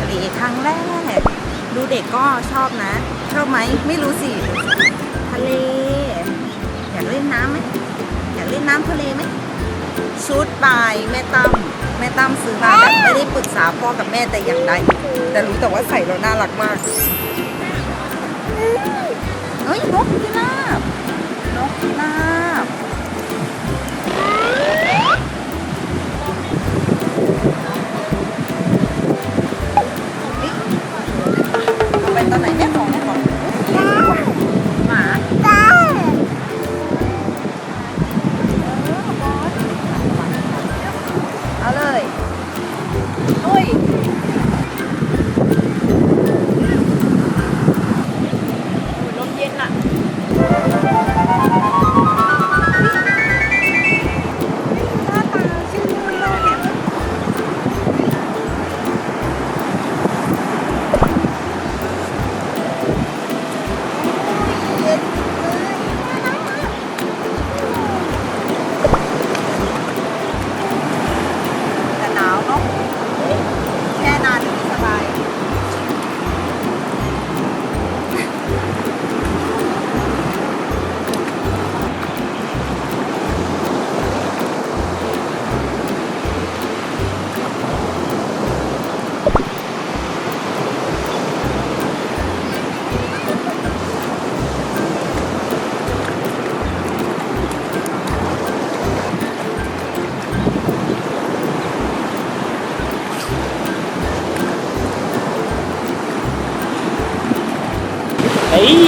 ทะเลทางแรก ดูเด็กก็ชอบนะ ชอบไหมไม่รู้สิ ทะเล อยากเล่นน้ำไหมอยากเล่นน้ำทะเลไหมชุดบายแม่ตั้มแม่ตั้มซื้อมาแบบไม่ได้ปรึกษาพ่อกับแม่แต่อย่างใดแต่รู้แต่ว่าใส่แล้วน่ารักมากเฮ้ยนกพิราบนกพิราบ เเฮ้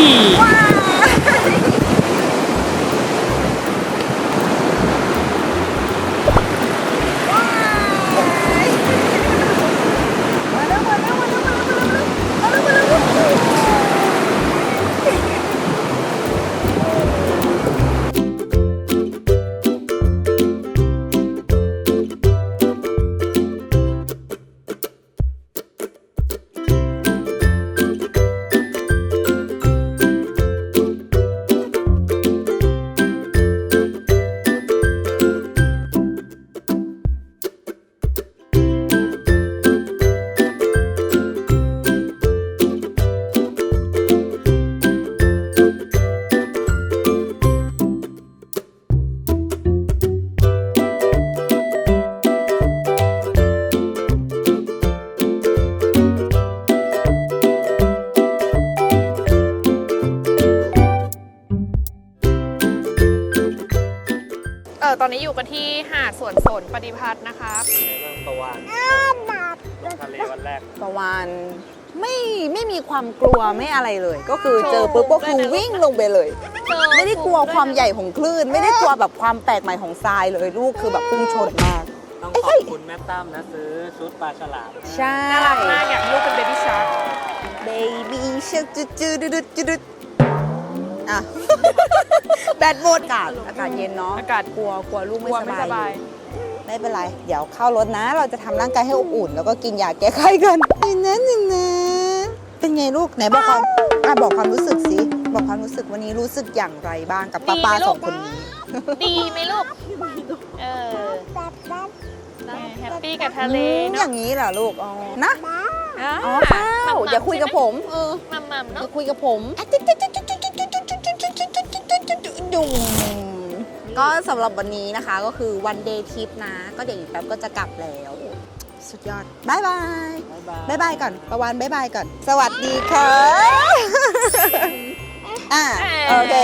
ตอนนี้อยู่กันที่หาดสวนสนปฏิพัฒน์นะครับประวานลงทะเลวันแรก ประวานไม่ไม่มีความกลัวไม่อะไรเลย ก็คือเจอปุ๊บก็คือวิ่งลงไปเลย ไม่ได้กลัวความใหญ่ของคลื่น ไม่ได้กลัวแบบความแปลกใหม่ของทรายเลยลูกคือแบบพุ่งชนมาก ต้องเอ้ยขอบคุณแม่ตั้มนะซื้อชุดปลาฉลามใช่น่ารักมากอยากให้ลูกเป็นเบบี้ชาร์กเบบี้เชือกจุดจุดจุดจุดจุดอะ แบตหมดอากาศอากาศเย็นเนาะอากาศกลัวกลัวลูกกไม่ลัวสไม่บาสบายย ไม่เป็นไร เดี๋ยวเข้ารถนะ เราจะทำร่างกายให้อบอุ่น แล้วก็กินยาแก้ไข้กันนี่นะนี่นะเป็นไงลูกไหนบอกความอะบอกความรู้สึกสิบอกความรู้สึกวันนี้รู้สึกอย่างไรบ้างกับป้าป้าสองคนนี้ ดีไหมลูก เออแฮปปี้กับทะเลอืมอเนาะย่างนี้เหรอลูก อ๋อ นะ อ๋อ๋อข้าวอย่าคุยกับผม เออมัมมัมอเนาะย่าคุยกับผมดุงก็ สำหรับวันนี้นะคะก็คือวันเดย์ทริปนะ ก็เดี๋ยวอีกแป๊บก็จะกลับแล้ว สุดยอดบายบายบ๊ายบายบายบายก่อนประวานบายบายก่อน สวัสดีค่ะ อะโอเค